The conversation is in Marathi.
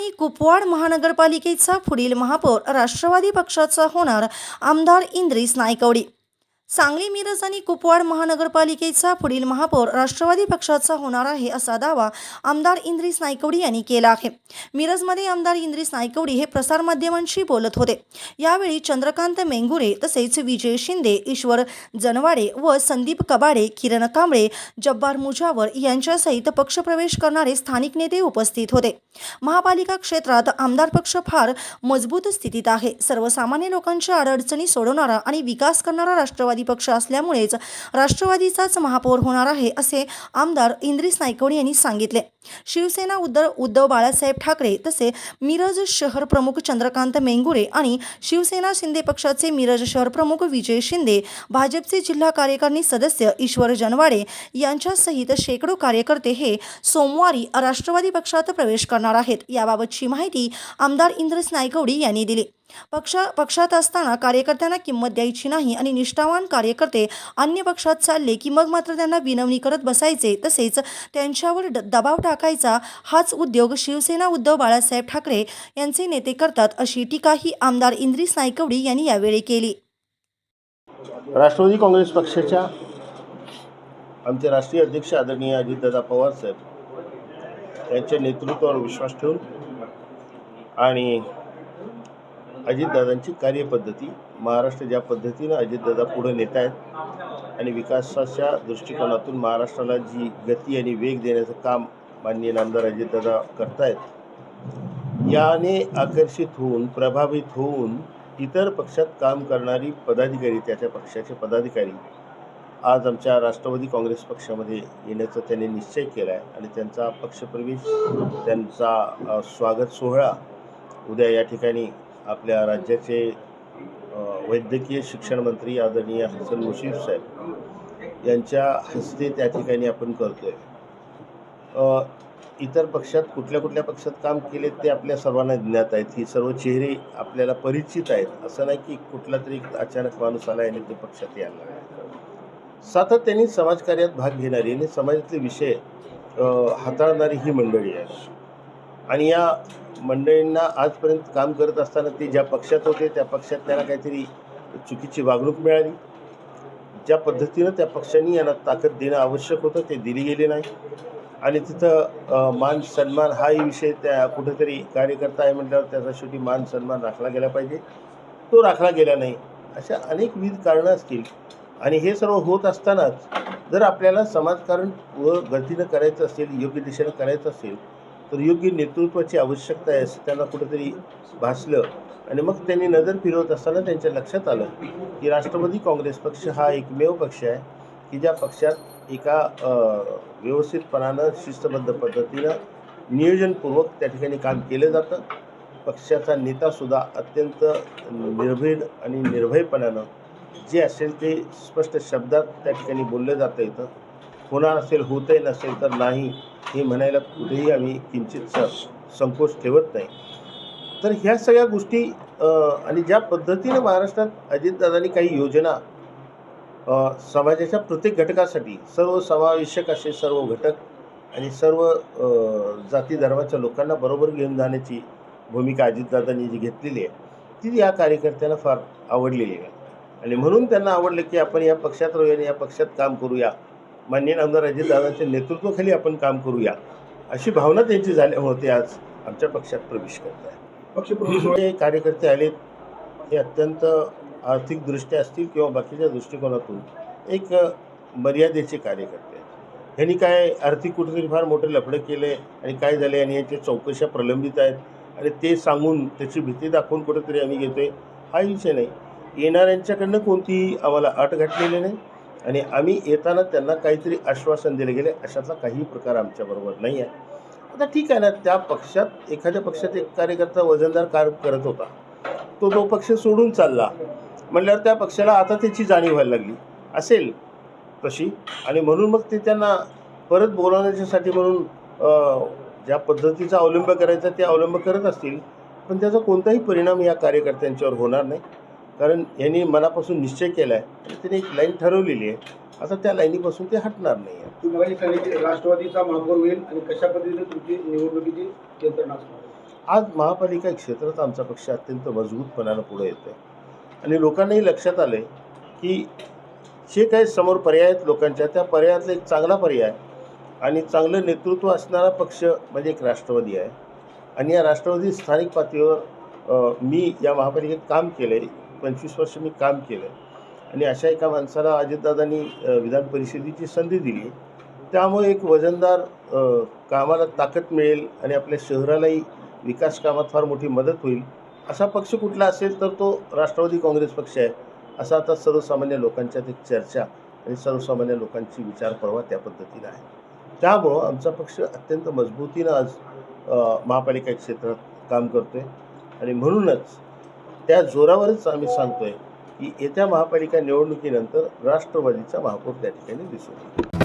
आणि कुपवाड महानगरपालिकेचा पुढील महापौर राष्ट्रवादी पक्षाचा होणार आमदार इंद्रिस नायकवडी. सांगली मिरज आणि कुपवाड महानगरपालिकेचा पुढील महापौर राष्ट्रवादी पक्षाचा होणार आहे असा दावा आमदार इंद्रिस नायकवडी यांनी केला आहे. मिरजमध्ये आमदार इंद्रिस नायकवडी हे प्रसारमाध्यमांशी बोलत होते. यावेळी चंद्रकांत मेंगुरे तसेच विजय शिंदे ईश्वर जनवाडे व संदीप कबाडे किरण कांबळे जब्बार मुजावर यांच्यासहित पक्षप्रवेश करणारे स्थानिक नेते उपस्थित होते. महापालिका क्षेत्रात आमदार पक्ष फार मजबूत स्थितीत आहे. सर्वसामान्य लोकांच्या अडचणी सोडवणारा आणि विकास करणारा राष्ट्रवादी पक्ष असल्यामुळेच राष्ट्रवादीचाच महापौर होणार आहे असे आमदार इंद्रिस नायकवणी यांनी सांगितले. शिवसेना उद्धव उद्धव बाळासाहेब ठाकरे तसे मिरज शहर प्रमुख चंद्रकांत मेंगुरे आणि शिवसेना शिंदे पक्षाचे मिरज शहर प्रमुख विजय शिंदे भाजपचे जिल्हा कार्यकारिणी सदस्य ईश्वर जनवाडे यांच्यासहित शेकडो कार्यकर्ते हे सोमवारी राष्ट्रवादी पक्षात प्रवेश करणार आहेत. याबाबतची माहिती आमदार इंद्रस नायकवडी यांनी दिली. पक्ष पक्षात असताना कार्यकर्त्यांना किंमत द्यायची नाही आणि निष्ठावान कार्यकर्ते अन्य पक्षात चालले की मग मात्र त्यांना विनवणी करत बसायचे. तसेच त्यांच्यावर दबाव टाकायचा हाच उद्योग शिवसेना उद्धव बाळासाहेब ठाकरे यांचे नेते करतात अशी टीकाही आमदार इंद्रिस नायकवडी यांनी यावेळी केली. राष्ट्रवादी काँग्रेस पक्षाच्या आमचे राष्ट्रीय अध्यक्ष आदरणीय अजितदादा पवार साहेब यांच्या नेतृत्वावर विश्वास ठेवून आणि अजितदादांची कार्यपद्धती महाराष्ट्र ज्या पद्धतीनं अजितदादा पुढे नेत आहेत आणि विकासाच्या दृष्टिकोनातून महाराष्ट्राला जी गती आणि वेग देण्याचं काम माननीय नामदार अजितदादा करतायत याने आकर्षित होऊन प्रभावित होऊन इतर पक्षात काम करणारी पदाधिकारी त्याच्या पक्षाचे पदाधिकारी आज आमच्या राष्ट्रवादी काँग्रेस पक्षामध्ये येण्याचा त्यांनी निश्चय केला आहे आणि त्यांचा पक्षप्रवेश त्यांचा स्वागत सोहळा उद्या या ठिकाणी आपल्या राज्याचे वैद्यकीय शिक्षण मंत्री आदरणीय हसन मुशीफ साहेब यांच्या हस्ते त्या ठिकाणी आपण करतो आहे इतर पक्षात कुठल्या कुठल्या पक्षात काम केले ते आपल्या सर्वांना ज्ञात आहेत. ही सर्व चेहरे आपल्याला परिचित आहेत. असं नाही की कुठला तरी अचानक माणूस आला आणि ते पक्षात यायला सातत्याने समाजकार्यात भाग घेणारी आणि समाजातले विषय हाताळणारी ही मंडळी आहे. आणि या मंडळींना आजपर्यंत काम करत असताना ते ज्या पक्षात होते त्या पक्षात त्यांना काहीतरी चुकीची वागणूक मिळाली. ज्या पद्धतीनं त्या पक्षांनी यांना ताकद देणं आवश्यक होतं ते दिली गेले नाही. आणि तिथं मान सन्मान हाही विषय त्या कुठेतरी कार्यकर्ता आहे म्हटल्यावर त्याचा शेवटी मान सन्मान राखला गेला पाहिजे. तो राखला गेला नाही. अशा अनेक विविध कारणं असतील. आणि हे सर्व होत असतानाच जर आपल्याला समाजकारण व गतीनं करायचं असेल योग्य दिशेनं करायचं असेल तर योग्य नेतृत्वाची आवश्यकता आहे असं त्यांना कुठेतरी भासलं आणि मग त्यांनी नजर फिरवत असताना त्यांच्या लक्षात आलं की राष्ट्रवादी काँग्रेस पक्ष हा एकमेव पक्ष आहे की ज्या पक्षात एका व्यवस्थितपणानं शिस्तबद्ध पद्धतीनं नियोजनपूर्वक त्या ठिकाणी काम केलं जातं. पक्षाचा नेतासुद्धा अत्यंत निर्भीड आणि निर्भयपणानं जे असेल ते स्पष्ट शब्दात त्या ठिकाणी बोललं जातं येतं होणार असेल होतही नसेल तर नाही हे म्हणायला कुठेही आम्ही किंचित स संकोच ठेवत नाही. तर ह्या सगळ्या गोष्टी आणि ज्या पद्धतीनं महाराष्ट्रात अजितदादांनी काही योजना समाजाच्या प्रत्येक घटकासाठी सर्व समावेशक असे सर्व घटक आणि सर्व जाती धर्माच्या लोकांना बरोबर घेऊन जाण्याची भूमिका अजितदादांनी जी घेतलेली आहे ती या कार्यकर्त्यांना फार आवडलेली आहे. आणि म्हणून त्यांना आवडलं की आपण या पक्षात राहूया आणि या पक्षात काम करूया. माननीय आमदार अजितदादांच्या नेतृत्वाखाली आपण काम करूया. अशी भावना त्यांची झाल्यामुळे ते आज आमच्या पक्षात प्रवेश करत आहे पक्षप्रवेश कार्यकर्ते आलेत हे अत्यंत आर्थिकदृष्ट्या असतील किंवा बाकीच्या दृष्टिकोनातून एक मर्यादेचे कार्यकर्ते आहेत. ह्यांनी काय आर्थिक कुठेतरी फार मोठे लफडे केले आणि काय झाले आणि याच्या चौकशा प्रलंबित आहेत आणि ते सांगून त्याची भीती दाखवून कुठेतरी आम्ही घेतोय हा विषय नाही. येणाऱ्यांच्याकडनं कोणतीही आम्हाला अट घातलेली नाही आणि आम्ही येताना त्यांना काहीतरी आश्वासन दिले गेले अशातला काही प्रकार आमच्याबरोबर नाही आहे. आता ठीक आहे ना त्या पक्षात एखाद्या पक्षात एक कार्यकर्ता वजनदार कार्य करत होता. तो तो पक्ष सोडून चालला. म्हणल्यावर त्या पक्षाला आता त्याची जाणीव व्हायला लागली. असेल तशी. आणि म्हणून मग ते त्यांना परत बोलावण्याच्यासाठी म्हणून ज्या पद्धतीचा अवलंब करायचा ते अवलंब करत असतील. पण त्याचा कोणताही परिणाम या कार्यकर्त्यांच्यावर होणार नाही. कारण यांनी मनापासून निश्चय केला आहे त्यांनी एक लाईन ठरवलेली आहे. आता त्या लाईनीपासून ते हटणार नाही आहे. तुम्ही मगाशी सांगितले राष्ट्रवादीचा महापौर होईल आणि कशा पद्धतीने तुमची निवडणुकीची यंत्रणा आज महापालिका क्षेत्रात आमचा पक्ष अत्यंत मजबूतपणानं पुढे येतो आहे आणि लोकांनाही लक्षात आलं आहे की जे काही समोर पर्याय आहेत लोकांच्या त्या पर्यायातला एक चांगला पर्याय आणि चांगलं नेतृत्व असणारा पक्ष म्हणजे एक राष्ट्रवादी आहे. आणि या राष्ट्रवादी स्थानिक पातळीवर मी या महापालिकेत काम केलं आहे पंचवीस वर्ष मी काम केलं आहे आणि अशा एका माणसाला अजितदादांनी विधान परिषदेची संधी दिली. त्यामुळे एक वजनदार कामाला ताकद मिळेल आणि आपल्या शहरालाही विकास कामात फार मोठी मदत होईल. असा पक्ष कुठला असेल तर तो राष्ट्रवादी काँग्रेस पक्ष आहे. असा आता सर्वसामान्य लोकांच्यात एक चर्चा आणि सर्वसामान्य लोकांची विचारप्रवाह त्या पद्धतीनं आहे. त्यामुळं आमचा पक्ष अत्यंत मजबूतीनं आज महापालिका क्षेत्रात काम करतो आहे आणि म्हणूनच त्या जोरावरच आम्ही सांगतो आहे की येत्या महापालिका निवडणुकीनंतर राष्ट्रवादीचा महापौर त्या ठिकाणी दिसून येईल.